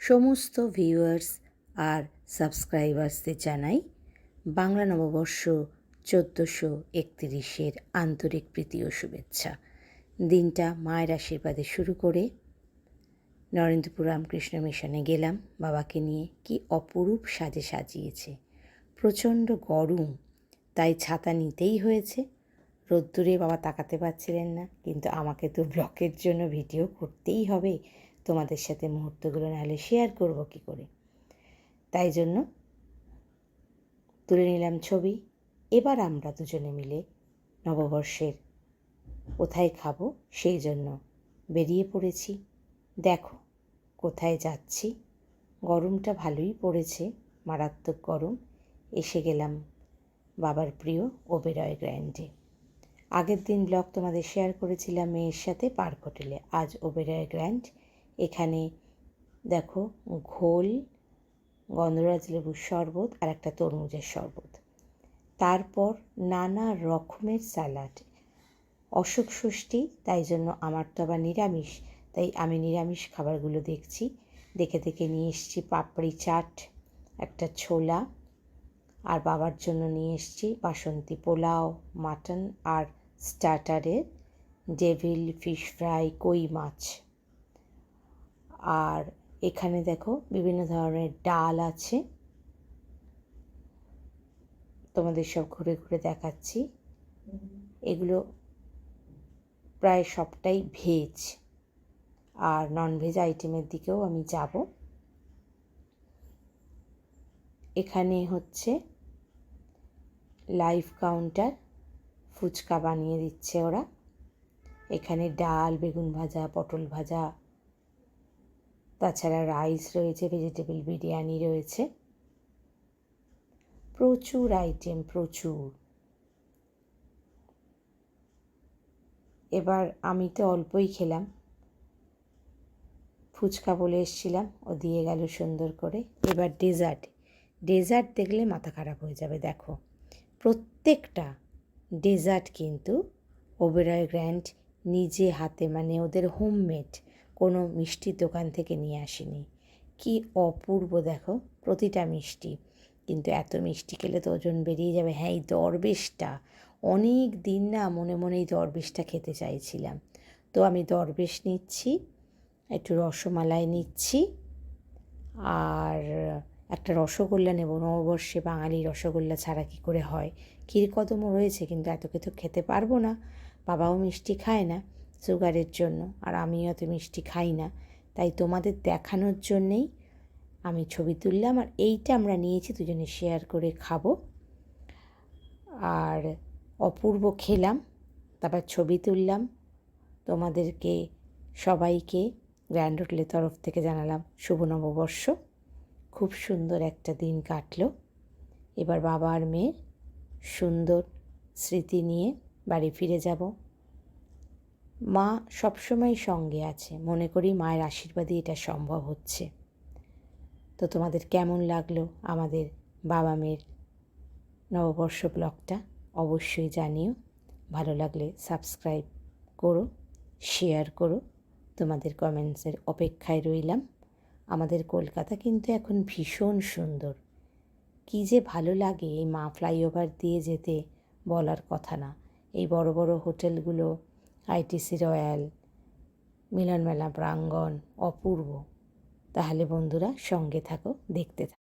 সমস্ত ভিউয়ার্স আর সাবস্ক্রাইবার্সদের জানাই বাংলা নববর্ষ চোদ্দোশো একতিরিশের আন্তরিক প্রীতি ও শুভেচ্ছা। দিনটা মায়ের আশীর্বাদে শুরু করে নরেন্দ্রপুর রামকৃষ্ণ মিশনে গেলাম। বাবাকে নিয়ে কি অপরূপ সাজে সাজিয়েছে। প্রচণ্ড গরম, তাই ছাতা নিতেই হয়েছে। রোদ্দুরে বাবা তাকাতে পারছিলেন না, কিন্তু আমাকে তো ব্লকের জন্য ভিডিও করতেই হবে। তোমাদের সাথে মুহূর্তগুলো নাহলে শেয়ার করব কি করে? তাই জন্য তুলে নিলাম ছবি। এবার আমরা দুজনে মিলে নববর্ষের কোথায় খাব সেই জন্য বেরিয়ে পড়েছি। দেখো, কোথায় যাচ্ছি? গরমটা ভালোই পড়েছে, মারাত্মক গরম। এসে গেলাম বাবার প্রিয় ওবেরয় গ্র্যান্ডে। আগের দিন ব্লগ তোমাদের শেয়ার করেছিলাম মেয়ের সাথে পার্ক হোটেলে। আজ ওবেরয় গ্র্যান্ড এখানে দেখো ঘোল, গন্ধরাজ লেবুর শরবত আর একটা তরমুজের শরবত। তারপর নানা রকমের স্যালাড অসুখ ষষ্ঠী, তাই জন্য আমার তো আবার নিরামিষ, তাই আমি নিরামিষ খাবারগুলো দেখছি। দেখে দেখে নিয়ে এসেছি পাপড়ি চাট, একটা ছোলা, আর বাবার জন্য নিয়ে এসেছি বাসন্তী পোলাও, মাটন আর স্টার্টারের ডেভিল ফিশ ফ্রাই, কই মাছ। আর এখানে দেখো বিভিন্ন ধরনের ডাল আছে। তোমাদের সব ঘুরে ঘুরে দেখাচ্ছি। এগুলো প্রায় সবটাই ভেজ আর ননভেজ আইটেমের দিকেও আমি যাব। এখানে হচ্ছে লাইভ কাউন্টার ফুচকা বানিয়ে দিচ্ছে ওরা। এখানে ডাল, বেগুন ভাজা, পটল ভাজা তাছাড়া রাইস রয়েছে ভেজিটেবল বিরিয়ানি রয়েছে। প্রচুর আইটেম প্রচুর। এবার আমি তো অল্পই খেলাম। ফুচকা বলে এসছিলাম, ও দিয়ে গেল সুন্দর করে। এবার ডেজার্ট ডেজার্ট দেখলে মাথা খারাপ হয়ে যাবে, দেখো। প্রত্যেকটা ডেজার্ট কিন্তু ওবেরয় গ্র্যান্ড নিজে হাতে মানে ওদের হোমমেড কোনো মিষ্টির দোকান থেকে নিয়ে আসেনি। কি অপূর্ব দেখো, প্রতিটা মিষ্টি। কিন্তু এত মিষ্টি খেলে তো ওজন বেরিয়ে যাবে। হ্যাঁ এই দরবেশটা। অনেক দিন না মনে মনে এই দরবেশটা খেতে চাইছিলাম। তো আমি দরবেশ নিচ্ছি, একটু রসমালাই নিচ্ছি, আর একটা রসগোল্লা নেব। নববর্ষে বাঙালি রসগোল্লা ছাড়া কী করে হয়? ক্ষীরকদমও রয়েছে, কিন্তু এতকে তো খেতে পারব না। বাবাও মিষ্টি খায় না। সুগারের জন্য, আর আমিও অত মিষ্টি খাই না। তাই তোমাদের দেখানোর জন্যেই আমি ছবি তুললাম, আর এইটা আমরা নিয়েছি, দুজনে শেয়ার করে খাব। আর অপূর্ব খেলাম, তারপর ছবি তুললাম, তোমাদেরকে, সবাইকে গ্র্যান্ড হোটেলের তরফ থেকে জানালাম শুভ নববর্ষ। খুব সুন্দর একটা দিন কাটলো। এবার বাবা আর মেয়ের সুন্দর স্মৃতি নিয়ে বাড়ি ফিরে যাব। মা সবসময় সঙ্গে আছে। মনে করি মায়ের আশীর্বাদই এটা সম্ভব হচ্ছে। তো তোমাদের কেমন লাগল আমাদের বাবা মেয়ের নববর্ষ ব্লগটা অবশ্যই জানিও। ভালো লাগলে সাবস্ক্রাইব করো, শেয়ার করো। তোমাদের কমেন্টসের অপেক্ষায় রইলাম। আমাদের কলকাতা কিন্তু এখন ভীষণ সুন্দর। কী যে ভালো লাগে এই মা ফ্লাইওভার দিয়ে যেতে বলার কথা না। এই বড় বড় হোটেলগুলো আইটিসি রয়্যাল মিলনমেলা প্রাঙ্গণ অপূর্ব। তাহলে বন্ধুরা সঙ্গে থাকো দেখতে থাকো।